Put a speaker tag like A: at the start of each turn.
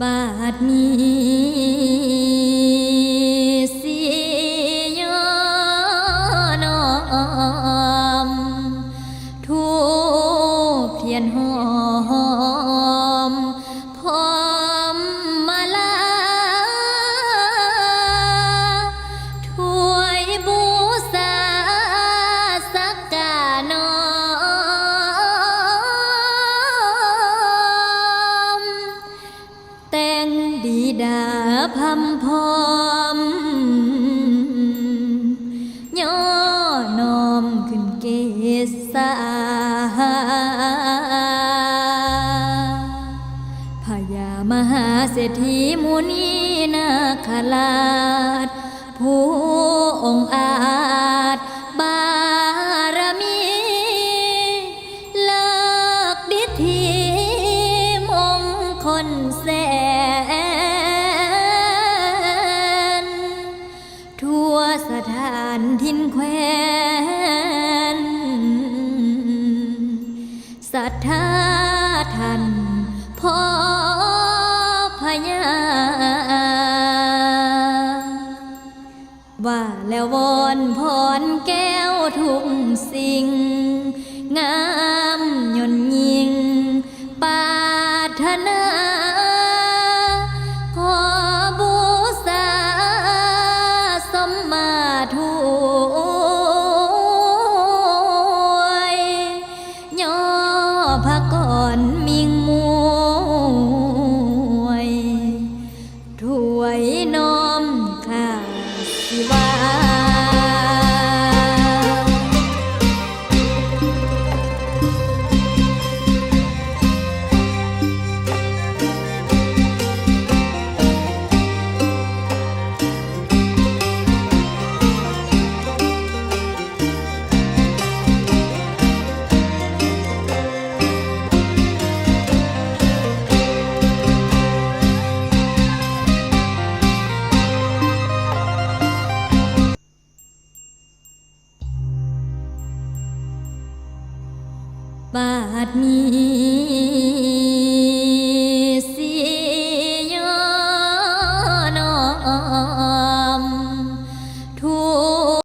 A: บาดมีสียอนอมทูเพียนหอ งดีดาพัมพอมย่อนอมขึ้นเกษาพญามหาเศรษฐีมุนีนาคราชผู้องอาจบารมีเลิกดิธีมงคลแสานทินแควนศรัทธาท่านพ่อพญาว่าแล้ววอนพรแก้วทุกสิ่ง งามย พระก่อนมิง บาดนี้